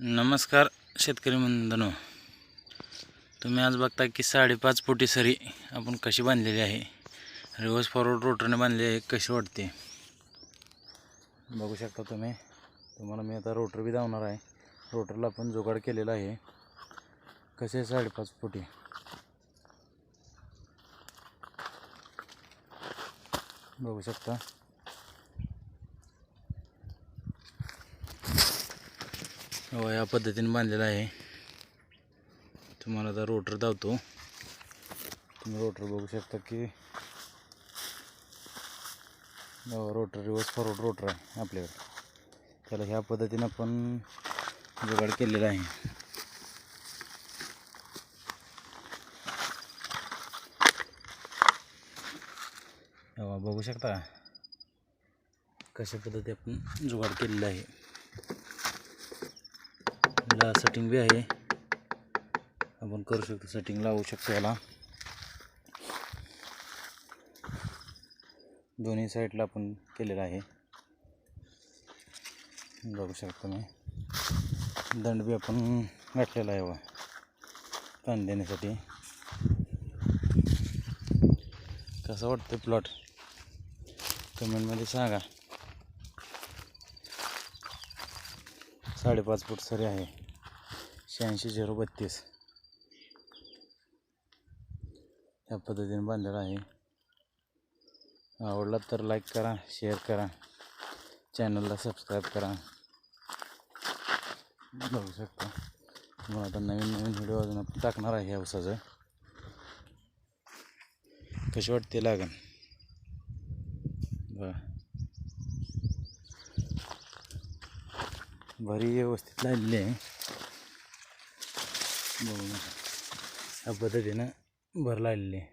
नमस्कार शेतकरी बंधनो तुम्ही आज बघता की साडेपाच फुटी सरी आपण कशी बांधलेली आहे. रिव्हर्स फॉरवर्ड रोटरने बांधली आहे कशी वाटते. बघू शकता तुम्ही. तुम्हाला मी आता रोटर बी धावणार आहे. रोटरला आपण जुगाड केलेला आहे. कसे साडेपाच फुटी बघू शकता. हो या पद्धतीने बांधलेला आहे. तुम्हाला आता रोटर धावतो तुम्ही रोटर बघू शकता की हो, रोटर रिवर्स फॉरवर्ड रोटर आहे आपल्याकडे. त्याला ह्या पद्धतीनं आपण जुगाड केलेला आहे. हो, बघू शकता कशा पद्धती आपण जुगाड केलेला आहे. याला सेटिंग बी आहे. आपण करू शकतो सेटिंग लावू शकतो याला. दोन्ही साईडला आपण केलेलं आहे. बघू शकतो मी. दंड बी आपण घातलेला आहे वा पाणी देण्यासाठी. कसं वाटतं प्लॉट कमेंटमध्ये सांगा. साडेपाच फूट सरी आहे. शहाऐंशी झिरो बत्तीस. या पद्धतीने बांधलेला आहे. आवडला तर लाईक करा शेअर करा. चॅनलला सबस्क्राईब करा. बघू शकता. मग आता नवीन नवीन व्हिडिओ अजून आपण टाकणार आहे या उसाचं. कशी वाटते लागन? बर भरी व्यवस्थित लागलेली आहे. बघून ह्या पद्धतीनं भरला आलेली आहे.